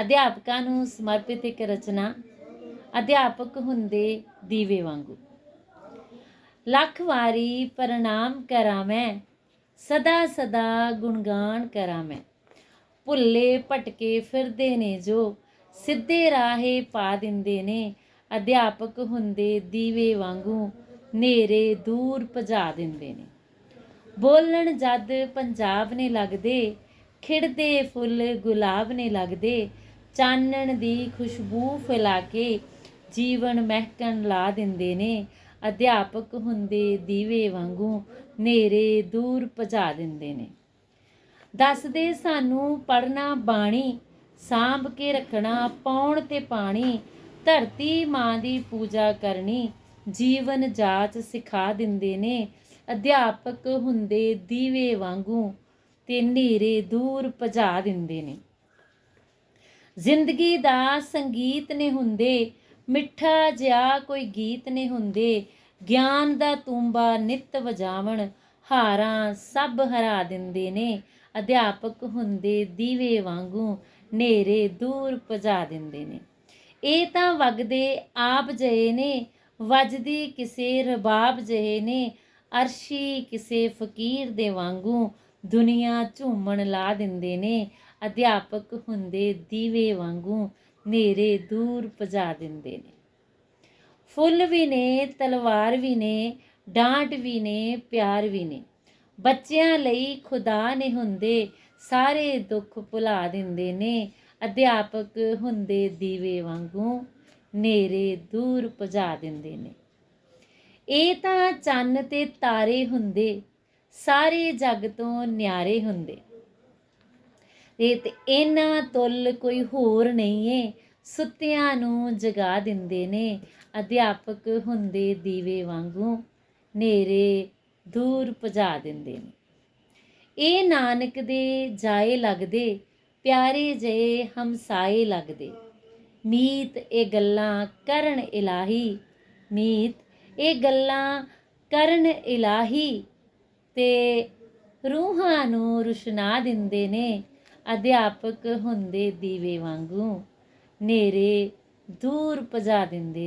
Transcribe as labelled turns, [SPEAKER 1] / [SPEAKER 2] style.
[SPEAKER 1] ਅਧਿਆਪਕਾਂ ਨੂੰ ਸਮਰਪਿਤ ਇੱਕ ਰਚਨਾ ਅਧਿਆਪਕ ਹੁੰਦੇ ਦੀਵੇ ਵਾਂਗੂ। ਲੱਖ ਵਾਰੀ ਪ੍ਰਣਾਮ ਕਰਾਂ ਮੈਂ ਸਦਾ ਸਦਾ ਗੁਣਗਾਨ ਕਰਾਂ ਮੈਂ ਭੁੱਲੇ ਭਟਕੇ ਫਿਰਦੇ ਨੇ ਜੋ, ਸਿੱਧੇ ਰਾਹੇ ਪਾ ਦਿੰਦੇ ਨੇ। ਅਧਿਆਪਕ ਹੁੰਦੇ ਦੀਵੇ ਵਾਂਗੂ, ਨੇਰੇ ਦੂਰ ਭਜਾ ਦਿੰਦੇ ਨੇ। ਬੋਲਣ ਜਦ ਪੰਜਾਬ ਨੇ ਲੱਗਦੇ, ਖਿੜਦੇ ਫੁੱਲ ਗੁਲਾਬ ਨੇ ਲੱਗਦੇ। ਚਾਨਣ ਦੀ ਖੁਸ਼ਬੂ ਫੈਲਾ ਕੇ ਜੀਵਨ ਮਹਿਕਣ ਲਾ ਦਿੰਦੇ ਨੇ। ਅਧਿਆਪਕ ਹੁੰਦੇ ਦੀਵੇ ਵਾਂਗੂ ਨੇਰੇ ਦੂਰ ਭਜਾ ਦਿੰਦੇ ਨੇ। ਦੱਸਦੇ ਸਾਨੂੰ ਪੜਨਾ ਬਾਣੀ, ਸਾਂਭ ਕੇ ਰੱਖਣਾ ਪਾਉਣ ਤੇ ਪਾਣੀ, ਧਰਤੀ ਮਾਂ ਦੀ ਪੂਜਾ ਕਰਨੀ, ਜੀਵਨ ਜਾਚ ਸਿਖਾ ਦਿੰਦੇ ਨੇ। ਅਧਿਆਪਕ ਹੁੰਦੇ ਦੀਵੇ ਵਾਂਗੂ ਤੇ ਨੇਰੇ ਦੂਰ ਭਜਾ ਦਿੰਦੇ ਨੇ। ਜ਼ਿੰਦਗੀ ਦਾ ਸੰਗੀਤ ਨੇ ਹੁੰਦੇ, ਮਿੱਠਾ ਜਿਹਾ ਕੋਈ ਗੀਤ ਨੇ ਹੁੰਦੇ। ਗਿਆਨ ਦਾ ਤੂੰਬਾ ਨਿਤ ਵਜਾਵਣ, ਹਾਰਾਂ ਸਭ ਹਰਾ ਦਿੰਦੇ ਨੇ। ਅਧਿਆਪਕ ਹੁੰਦੇ ਦੀਵੇ ਵਾਂਗੂ ਨੇਰੇ ਦੂਰ ਭਜਾ ਦਿੰਦੇ ਨੇ। ਇਹ ਤਾਂ ਵਗਦੇ ਆਪ ਜਏ ਨੇ, ਵੱਜਦੀ ਕਿਸੇ ਰਬਾਬ ਜਏ ਨੇ। ਅਰਸ਼ੀ ਕਿਸੇ ਫਕੀਰ ਦੇ ਵਾਂਗੂ ਦੁਨੀਆ ਝੂਮਣ ਲਾ ਦਿੰਦੇ ਨੇ। ਅਧਿਆਪਕ ਹੁੰਦੇ ਦੀਵੇ ਵਾਂਗੂ ਨੇਰੇ ਦੂਰ ਭਜਾ ਦਿੰਦੇ ਨੇ। ਫੁੱਲ ਵੀ ਨੇ, ਤਲਵਾਰ ਵੀ ਨੇ, ਡਾਂਟ ਵੀ ਨੇ, ਪਿਆਰ ਵੀ ਨੇ। ਬੱਚਿਆਂ ਲਈ ਖੁਦਾ ਨੇ ਹੁੰਦੇ ਸਾਰੇ ਦੁੱਖ ਭੁਲਾ ਦਿੰਦੇ ਨੇ। ਅਧਿਆਪਕ ਹੁੰਦੇ ਦੀਵੇ ਵਾਂਗੂ ਨੇਰੇ ਦੂਰ ਭਜਾ ਦਿੰਦੇ ਨੇ। ਇਹ ਤਾਂ ਚੰਨ ਤੇ ਤਾਰੇ ਹੁੰਦੇ, ਸਾਰੇ ਜੱਗ ਤੋਂ ਨਿਆਰੇ ਹੁੰਦੇ। ਤੇ ਇਹਨਾਂ ਤੁਲ ਕੋਈ ਹੋਰ ਨਹੀਂ ਏ। ਸੁੱਤਿਆਂ ਨੂੰ ਜਗਾ ਦਿੰਦੇ ਨੇ ਅਧਿਆਪਕ ਹੁੰਦੇ ਦੀਵੇ ਵਾਂਗੂ, ਨੇਰੇ ਦੂਰ ਭਜਾ ਦਿੰਦੇ ਨੇ। ਇਹ ਨਾਨਕ ਦੇ ਜਾਏ ਲੱਗਦੇ, ਪਿਆਰੇ ਜੇ ਹਮਸਾਏ ਲੱਗਦੇ। ਮੀਤ ਇਹ ਗੱਲਾਂ ਕਰਨ ਇਲਾਹੀ, ਮੀਤ ਇਹ ਗੱਲਾਂ ਕਰਨ ਇਲਾਹੀ ਤੇ ਰੂਹਾਂ ਨੂੰ ਰੁਸ਼ਨਾ ਦਿੰਦੇ ਨੇ। ਅਧਿਆਪਕ ਹੁੰਦੇ ਦੀਵੇ ਵਾਂਗੂ ਨੇਰੇ ਦੂਰ ਭਜਾ ਦਿੰਦੇ